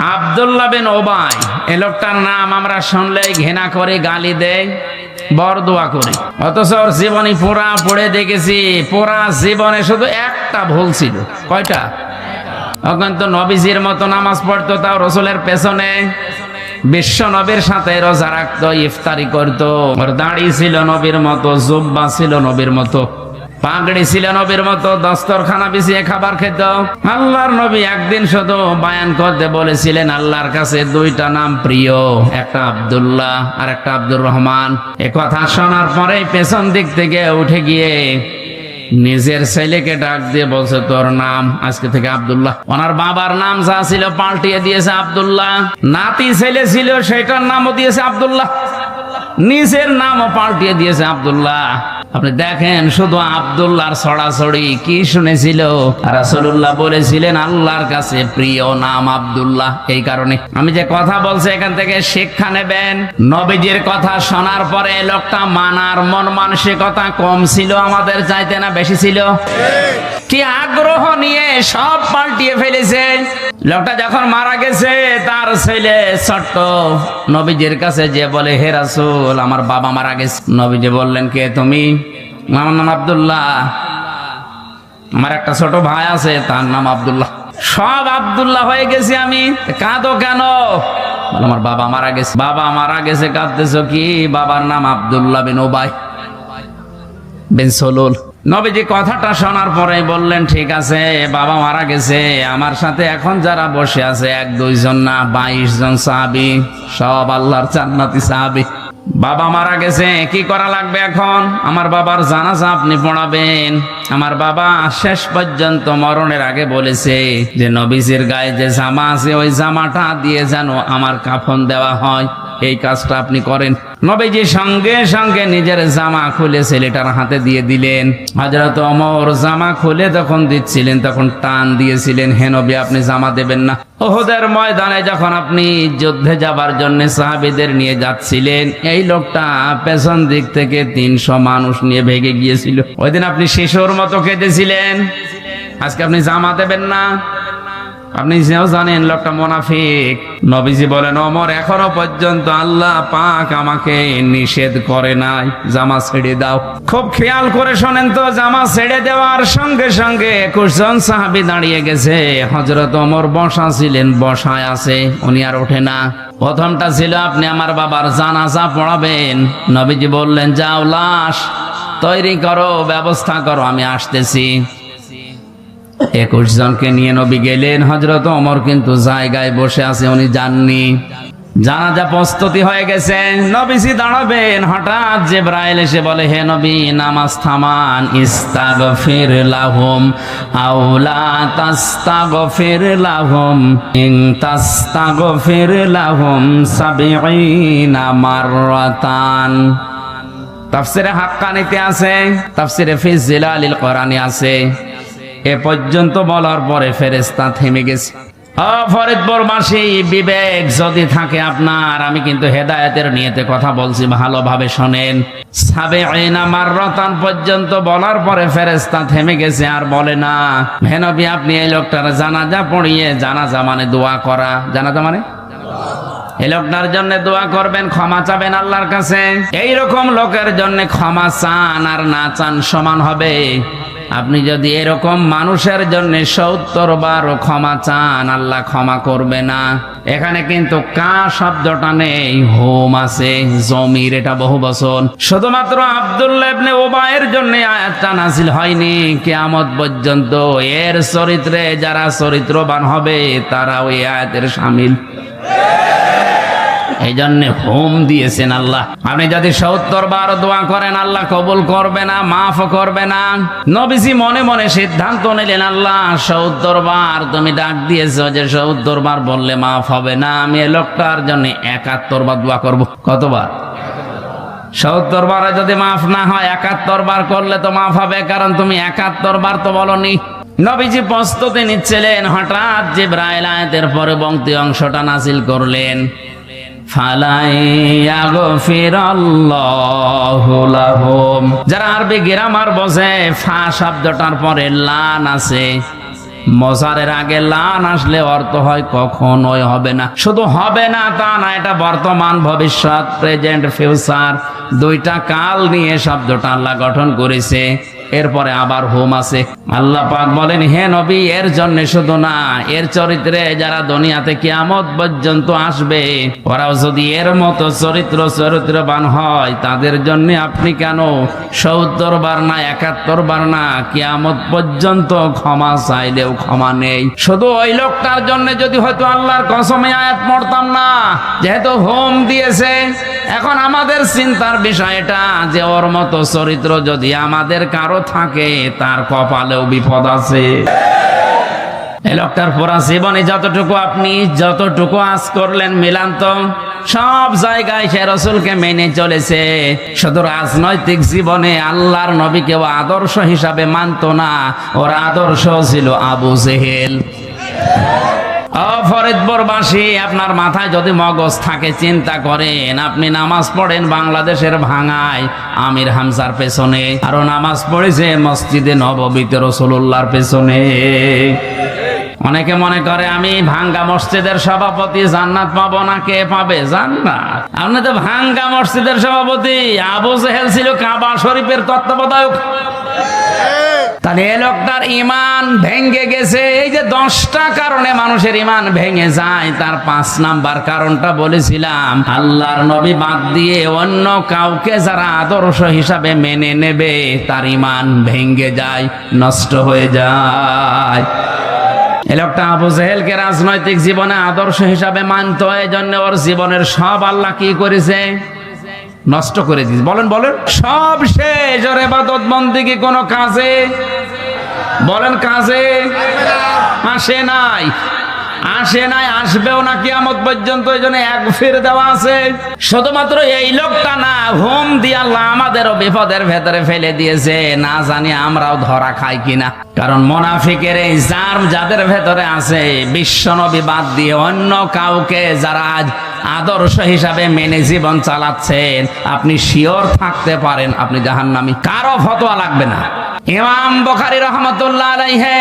আব্দুল্লাহ বিন ওবাই, এ লোকটার নাম আমরা শুনলেই ঘৃণা করে, গালি দেয় বর দোয়া করি। অথচ ওর জীবনী পুরা পড়ে দেখেছি, পুরা জীবনে শুধু একটা ভুল ছিল। কয়টা? এখন তো নবীজির মতো নামাজ পড়তো, তাও রসুলের পেছনে। বিশ্ব নবীর সাথে রোজা রাখতো, ইফতারি করতো। ওর দাড়ি ছিল নবীর মতো, জুব্বা ছিল নবীর মতো। পাগড়ি ছিল নবীর মতো, দস্তরখানা বিছিয়ে খাবার খেত। আল্লাহর নবী একদিন শুধু বায়ান করতে বলেছিলেন, আল্লাহর কাছে দুইটা নাম প্রিয়, একটা আব্দুল্লাহ আর একটা আব্দুর রহমান। এ কথা শোনার পরেই পেছন দিক থেকে উঠে গিয়ে নিজের ছেলেকে ডাক দিয়ে বলছে, তোর নাম? আজকে থেকে আব্দুল্লাহ। ওনার বাবার নাম যা ছিল পাল্টিয়ে দিয়েছে আব্দুল্লাহ। নাতি ছেলে ছিল সেটার নামও দিয়েছে আব্দুল্লাহ। নিজের নামও পাল্টিয়ে দিয়েছে আব্দুল্লাহ। আপনি দেখেন, শুধু আব্দুল্লাহর ছড়াছড়ি, কি শুনেছিল? রাসুল্লাহ বলেছিলেন, আল্লাহর কাছে প্রিয় নাম আবদুল্লাহ। এই কারণে। আমি যে কথা বলছি, এখান থেকে শিক্ষা নেবেন। নবীজির কথা শোনার পরে লোকটা মানার মন মানসিকতা কম ছিল আমাদের চাইতে না বেশি ছিল? কি আগ্রহ নিয়ে সব পাল্টিয়ে ফেলেছে? লোকটা যখন মারা গেছে, তার ছেলে ছোট্ট নবীজির কাছে যে বলে, হে রাসূল, আমার বাবা মারা গেছে। নবীজি বললেন, কে তুমি? আমার নাম আব্দুল্লাহ। আমার একটা ছোট ভাই আছে, তার নাম আব্দুল্লাহ। সব আব্দুল্লাহ হয়ে গেছি আমি। কাঁদো কেন? আমার বাবা মারা গেছে। বাবা মারা গেছে, কাঁদতেছো কি? বাবার নাম আব্দুল্লাহ বিন ওবাই বিন সলুল। নবীজি কথাটা শোনার পরে বললেন, ঠিক আছে, বাবা মারা গেছে, আমার সাথে এখন যারা বসে আছে, এক দুইজন না, বাইশ জন সাহাবি, সব আল্লাহর জান্নাতি সাহাবি। বাবা মারা গেছে, কি করা লাগবে এখন? আমার বাবার জানাজা আপনি পড়াবেন। আমার বাবা শেষ পর্যন্ত মরণের আগে বলেছে যে, নবীজির গায়ে যে জামা আছে, ওই জামাটা দিয়ে যেন আমার কাফন দেওয়া হয়। এই কাজটা আপনি করেন। নবীজি সঙ্গে সঙ্গে নিজের জামা খুলে ছেলেটার হাতে দিয়ে দিলেন। হজরত অমর জামা খুলে যখন দিচ্ছিলেন, তখন টান দিয়েছিলেন, হে নবী, আপনি জামা দেবেন না। ওহদের ময়দানে যখন আপনি যুদ্ধে যাবার জন্য সাহাবিদের নিয়ে যাচ্ছিলেন, এই লোকটা পেছন দিক থেকে তিনশো মানুষ নিয়ে ভেগে গিয়েছিল। ওই আপনি শিশুর মতো কেঁদেছিলেন। আজকে আপনি জামা দেবেন না। আপনি যেও জানেন, লোকটা মোনাফিক। নবীজি বলেন অমর এখনও পর্যন্ত আল্লাহ পাক আমাকে নিষেধ করে নাই। জামা ছেড়ে দাও। খুব খেয়াল করে শোনেন তো, জামা ছেড়ে দেওয়ার সঙ্গে সঙ্গে একুশ জন সাহাবি দাঁড়িয়ে গেছে। হজরত অমর বসা ছিলেন, বসায় আছে, উনি আর ওঠে না। প্রথমটা ছিল, আপনি আমার বাবার জানাজা পড়াবেন। নবীজি বললেন, যাও, লাশ তৈরি করো, ব্যবস্থা করো, আমি আসতেছি। একুশ জনকে নিয়ে নবী গেলেন হজরত অমর কিন্তু জায়গায় বসে আছে, উনি যাননি জানাজা প্রস্তুতি হয়ে গেছে, নবীজি দাঁড়াবেন, হঠাৎ জেব্রাইল এসে বলে, হে নবী, নামাজ থামান, ইস্তাগফির লাহুম আউলা তাস্তাগফির লাহুম, ইন তাস্তাগফির লাহুম সাবিঈনা মাররাতান। তাফসিরে হাক্কানিতে আছে, তাফসিরে ফি জিলালিল কোরআনে আছে। এ পর্যন্ত বলার পরে ফেরেস্তা থেমে গেছে। ও ফরিদপুরবাসী বিবেক যদি থাকে আপনার, আমি কিন্তু হেদায়েতের নিয়েতে কথা বলছি, ভালোভাবে শোনেন। সাবে পর্যন্ত বলার পরে ফেরেস্তা থেমে গেছে, আর বলে, না ভেনবি আপনি এই লোকটার জানাজা পড়িয়ে জানাজা মানে দোয়া করা। জানাজা মানে? এই লোকটার জন্য দোয়া করবেন, ক্ষমা চাবেন আল্লাহর কাছে। এইরকম লোকের জন্য ক্ষমা চান আর না চান সমান হবে। আপনি যদি এরকম মানুষের জন্য সত্তর বার ক্ষমা চান, আল্লাহ ক্ষমা করবে না। এখানে কিন্তু কা শব্দটা নেই, হোম আছে, জমির, এটা বহু বছর শুধুমাত্র আব্দুল্লাহ ওবায়ের জন্য আয়াতটা নাজিল হয়নি। কিয়ামত পর্যন্ত এর চরিত্রে যারা চরিত্রবান হবে তারা ওই আয়াতের সামিল। এই জন্য হোম দিয়েছেন আল্লাহ। আপনি যদি সত্তর বার দোয়া করেন, আল্লাহ কবুল করবে না, মাফ করবে না। নবীজি মনে মনে সিদ্ধান্ত নিলেন, আল্লাহ, সত্তর বার তুমি ডাক দিয়েছ যে সত্তর বার বললে মাফ হবে না, আমি এই লোকটার জন্য একাত্তর বার দোয়া করব। কতবার? সত্তর বারে যদি মাফ না হয়, একাত্তর বার করলে তো মাফ হবে, কারণ তুমি একাত্তর বার তো বলনি। নবীজি প্রস্তুতি নিচ্ছিলেন, হঠাৎ জিব্রাইল আয়াতের পরে বংতি অংশটা নাজিল করলেন। যারা আরবি গ্রামার বোঝে, ফা শব্দটার পরে লান আছে। মজারের আগে লান আসলে অর্থ হয় কখনোই হবে না। শুধু হবে না, তা না, এটা বর্তমান ভবিষ্যৎ, প্রেজেন্ট, ফিউচার। দুইটা কাল নিয়ে শব্দটা আল্লাহ গঠন করেছে। এরপরে আবার হোম আছে। আল্লাহ পাক বলেন, হে নবী, এর জন্য শুধু না, এর চরিত্রে যারা দুনিয়াতে কিয়ামত পর্যন্ত আসবে, ওরাও যদি এর মতো চরিত্র চরিত্রবান হয়, তাদের জন্য আপনি কেন সত্তর বার না, একাত্তর বার না কিয়ামত পর্যন্ত ক্ষমা চাইলেও ক্ষমা নেই? শুধু ওই লোকটার জন্য যদি হয়তো আল্লাহর কসমে আয়াত পড়তাম না, যেহেতু হোম দিয়েছে, এখন আমাদের চিন্তার বিষয় এটা যে ওর মতো চরিত্র যদি আমাদের কারও থাকে, তার কপালেও বিপদ আছে। লোকটার জীবনে যতটুকু আপনি, যতটুকু আজ করলেন মিলান্ত সব জায়গায় সে রসুলকে মেনে চলেছে। শুধু রাজনৈতিক জীবনে আল্লাহর নবীকেও আদর্শ হিসাবে মানত না, ওর আদর্শ ছিল আবু জেহেল। ফরিদপুরবাসী, আপনার মাথায় যদি মগজ থাকে, চিন্তা করেন। আপনি নামাজ পড়েন বাংলাদেশের ভাঙায়, আমির হামজার পেছনে। আরও নামাজ পড়েছে মসজিদে নববীতে রসুল্লাহর পেছনে। অনেকে মনে করে, আমি ভাঙ্গা মসজিদের সভাপতি, জান্নাত পাবো না, কে পাবে? জান্নাত। আপনি তো ভাঙ্গা মসজিদের সভাপতি। আবু জেহেল ছিল কাবা শরীফের তত্ত্বাবধায়ক। তাহলে এ লোকটার ইমান ভেঙ্গে গেছে। এই যে দশটা কারণে মানুষের ইমান ভেঙে যায়, তার পাঁচ নাম্বার কারণটা বলেছিলাম। আল্লাহর নবী বাদ দিয়ে অন্য কাউকে যারা আদর্শ হিসাবে মেনে নেবে, তার ইমান ভেঙ্গে যায়, নষ্ট হয়ে যায়। এ লোকটা আবু জেহেলকে রাজনৈতিক জীবনে আদর্শ হিসাবে মানত এই জন্য ওর জীবনের সব আল্লাহ কি করেছে? নষ্ট করে দিয়েছে। বলেন বলেন। সব শেষ। ওর এবাদত বন্দিকে কোনো কাজে? বলেন, কাজে? আসে নাই। আসে নাই, আসবেও না কিয়ামত পর্যন্ত। এক ফির দেওয়া আছে। শুধুমাত্র এই লোকটা না হোম দিয়ে আল্লাহ আমাদেরও বিপদের ভেতরে ফেলে দিয়েছে। না জানি আমরাও ধরা খাই কিনা। কারণ মোনাফিকের এই জার্ম যাদের ভেতরে আছে বিশ্বনবী বাদ দিয়ে অন্য কাউকে যারা আজ আদর্শ হিসাবে মেনে জীবন চালাচ্ছেন। আপনি শিওর থাকতে পারেন, আপনি জাহান্নামী। কারও ফতোয়া লাগবে না। ইমাম বখারি রহমতুল্লাহ আলাইহে,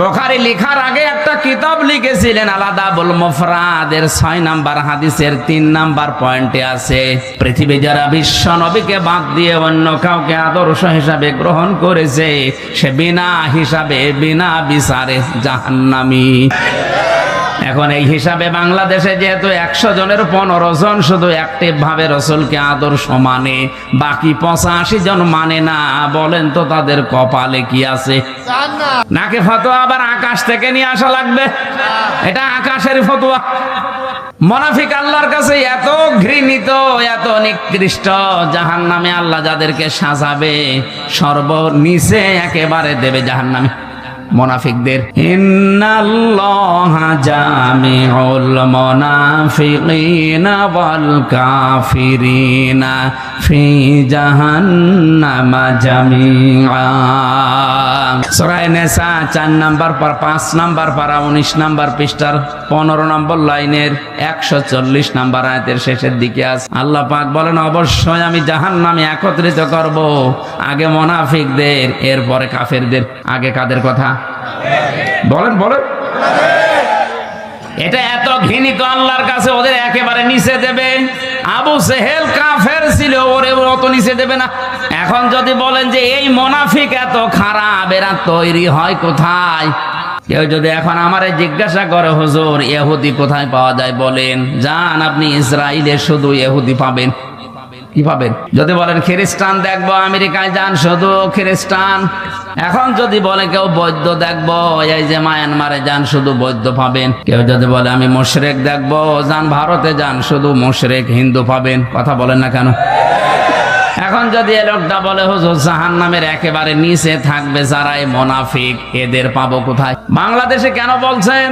বখারি লেখার আগে একটা কিতাব লিখেছিলেন আলাদা বল মুফরাদের ছয় নাম্বার হাদিসের তিন নাম্বার পয়েন্টে আছে, পৃথিবী যারা বিশ্ব নবীকে বাদ দিয়ে অন্য কাউকে আদর্শ হিসাবে গ্রহণ করেছে, সে বিনা হিসাবে, বিনা বিচারে জাহান্নামী। এখন এই হিসাবে বাংলাদেশে যেহেতু একশো জনের পনেরো জন শুধু ভাবে রসুলকে আদর্শ মানে বাকি পঁচাশি জন মানে না। বলেন তো তাদের কপালে কি আছে? নাকি ফতোয়া আবার আকাশ থেকে নিয়ে আসা লাগবে? এটা আকাশের ফতোয়া। মনাফিক আল্লাহর কাছে এত ঘৃণিত এত নিকৃষ্ট জাহান নামে আল্লাহ যাদেরকে সাজাবে সর্বনিচে একেবারে দেবে জাহান নামে মোনাফিকদের। ইন্নাল্লাহা জামিউল মুনাফিকিনা কাফিরিনা ফি জাহান্নামা জামিআ। সূরা নিসা 4 নাম্বার পর 5 নাম্বার পারা 19 নাম্বার পৃষ্ঠার 15 নম্বর লাইনের 140 নাম্বার আয়াতের শেষের দিকে আল্লাহ পাক বলেন, অবশ্যই আমি জাহান্নামে একত্রিত করব। আগে মোনাফিকদের, এরপরে কাফেরদের। আগে কাদের কথা? বলেন বলেন। এটা এত ঘৃণিত আল্লাহর কাছে ওদের একেবারে নিচে দেবে। আবু সেহেল কাফের ছিল, ওরে অত নিচে দেবে না। এখন যদি বলেন যে এই মোনাফিক এত খারাপ, এরা তৈরি হয় কোথায়? কেউ যদি এখন আমারে জিজ্ঞাসা করে, হুজুর এহুদি কোথায় পাওয়া যায়? বলেন যান আপনি ইসরায়েলে শুধু এহুদি পাবেন। কি পাবেন যদি বলেন, খ্রিস্টান দেখব, আমেরিকায় যান শুধু খ্রিস্টান। এখন যদি বলে, কেউ বৈদ্য দেখব, এই যে মায়ানমারে যান শুধু বৈদ্য পাবেন। কেউ যদি বলে, আমি মুশরেক দেখব, যান ভারতে যান শুধু মুশরেক, হিন্দু পাবেন। কথা বলেন না কেন? এখন যদি এ লোকটা বলে, হুজুর জাহান নামের একেবারে নিচে থাকবে যারা এই মোনাফিক, এদের পাবো কোথায়? বাংলাদেশে কেন বলছেন?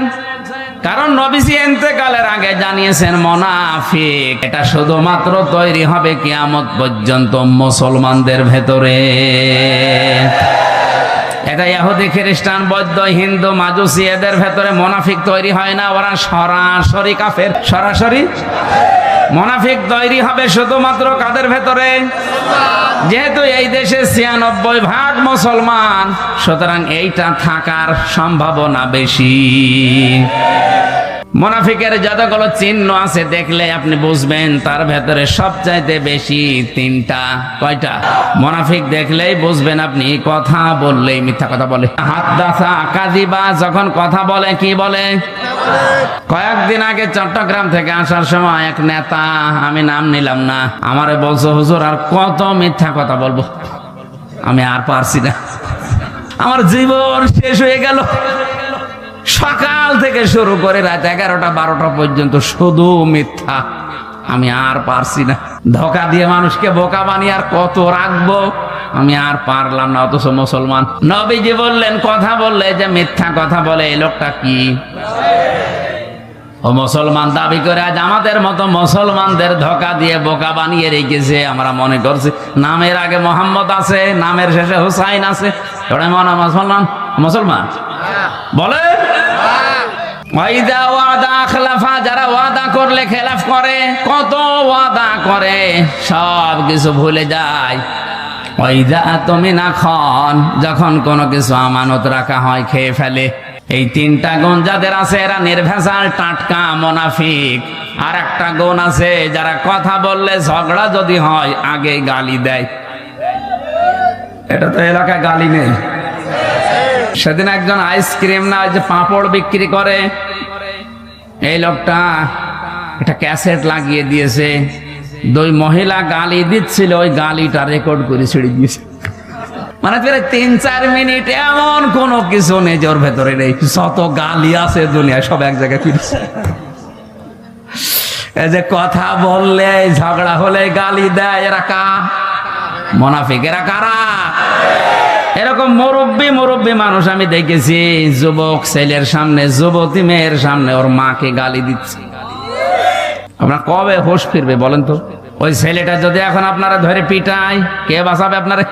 কারণ নবীজি এতেকালের আগে জানিয়েছেন, মোনাফিক, এটা শুধুমাত্র তৈরি হবে কিয়ামত পর্যন্ত মুসলমানদের ভেতরে। এটা ইহুদি, খ্রিস্টান, বৌদ্ধ, হিন্দু, মাজুসি, এদের ভেতরে মোনাফিক তৈরি হয় না। ওরা সরাসরি কাফের। সরাসরি মোনাফিক তৈরি হবে শুধুমাত্র কাদের ভেতরে? যেহেতু এই দেশে ছিয়ানব্বই ভাগ মুসলমান, সুতরাং এইটা থাকার সম্ভাবনা বেশি। মোনাফিকের যতগুলো চিহ্ন আছে, দেখলে আপনি বুঝবেন তার ভেতরে সবচাইতে বেশি তিনটা। কয়টা? মোনাফিক দেখলেই বুঝবেন আপনি, কথা বললেই মিথ্যা কথা বলে। হাত দাসা কাজিবা যখন কথা বলে, কি বলে? কয়েকদিন আগে চট্টগ্রাম থেকে আসার সময় এক নেতা, আমি নাম নিলাম না, আমারে বলছো, হুজুর, আর কত মিথ্যা কথা বলব? আমি আর পারছি না। আমার জীবন শেষ হয়ে গেল। সকাল থেকে শুরু করে রাত এগারোটা, বারোটা পর্যন্ত শুধু মিথ্যা। আমি আর পারছি না। ধোকা দিয়ে মানুষকে বোকা বানিয়ে আর কত রাখব? আমি আর পারলাম না, অথচ মুসলমান। নবীজি বললেন, কথা বললে যে মিথ্যা কথা বলে, এই লোকটা কি? ও মুসলমান, দাবি করে আজ আমাদের মতো মুসলমানদের ধোকা দিয়ে বোকা বানিয়ে রেখেছে, আমরা মনে করছি, নামের আগে মোহাম্মদ আছে, নামের শেষে হুসাইন আছে। মনে মুসলমান মুসলমান? বলে ওয়াইদা ওয়াদা আখলাফা, যারা ওয়াদা করলে খেলাফ করে, কত ওয়াদা করে, সব কিছু ভুলে যায়। ওয়াইদা তুমি না খন, যখন কোনো কিছু আমানত রাখা হয়, খেয়ে ফেলে। এই তিনটা গুণ যাদের আছে, এরা নির্ভেজাল, টাটকা, মোনাফিক। আর একটা গুণ আছে, যারা কথা বললে ঝগড়া যদি হয়, আগে গালি দেয়। এটা তো এলাকায় গালি নেই। সেদিন একজন আইসক্রিম না যে পাঁপড় বিক্রি করে। এই লোকটা একটা ক্যাসেট লাগিয়ে দিয়েছে। দুই মহিলা গালি দিচ্ছিল, ওই গালিটা রেকর্ড করে ছেড়ে দিয়েছে। মানে প্রায় তিন, চার মিনিট এমন কোনো কিছু নেই যে ওর ভেতরে নেই। যত গালি আছে দুনিয়ায়, সব এক জায়গায় ফিরছে এই যে কথা বললে ঝগড়া হলে গালি দেয়। এরা কা মোনাফিক, এরা কারা? এরকম মুরব্বী মুরব্বী মানুষ আমি দেখেছি, যুবক ছেলের সামনে, যুবতী মেয়ের সামনে ওর মাকে গালি দিচ্ছে। আপনার কবে হোশ ফিরবে বলেন তো? ওই ছেলেটা যদি এখন আপনারা ধরে পিটায়, কে বাঁচাবে আপনারা?